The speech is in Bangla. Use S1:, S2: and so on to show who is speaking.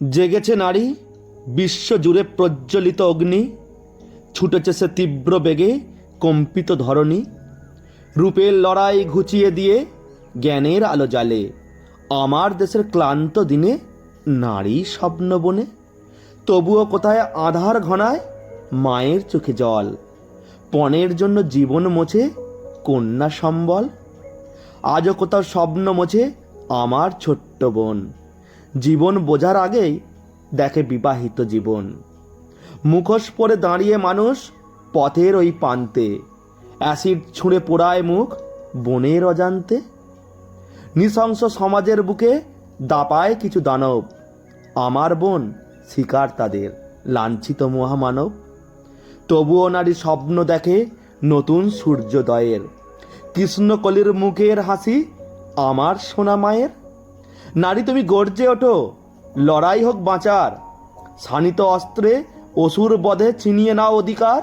S1: জেগেছে নারী বিশ্ব জুড়ে প্রজ্বলিত অগ্নি, ছুটেছে সে তীব্র বেগে কম্পিত ধরণী রূপের লড়াই ঘুচিয়ে দিয়ে জ্ঞানের আলো জালে আমার দেশের ক্লান্ত দিনে নারী স্বপ্ন বনে, তবুও কোথায় আধার ঘনায় মায়ের চোখে জল। পণের জন্য জীবন মোছে কন্যা সম্বল, আজও কোথাও স্বপ্ন মোছে আমার ছোট্ট বোন। জীবন বোঝার আগেই দেখে বিবাহিত জীবন। মুখোশ পরে দাঁড়িয়ে মানুষ পথের ওই প্রান্তে, অ্যাসিড ছুঁড়ে পোড়ায় মুখ বনের অজান্তে। নৃশংস সমাজের বুকে দাপায় কিছু দানব, আমার বোন শিকার তাদের, লাঞ্ছিত মহামানব। তবুও নারী স্বপ্ন দেখে নতুন সূর্যোদয়ের, কৃষ্ণকলির মুখের হাসি আমার সোনা মায়ের। নারী তুমি গর্জে ওঠো লড়াই হোক বাঁচার। শানিত অস্ত্রে অসুর বধে ছিনিয়ে নাও অধিকার।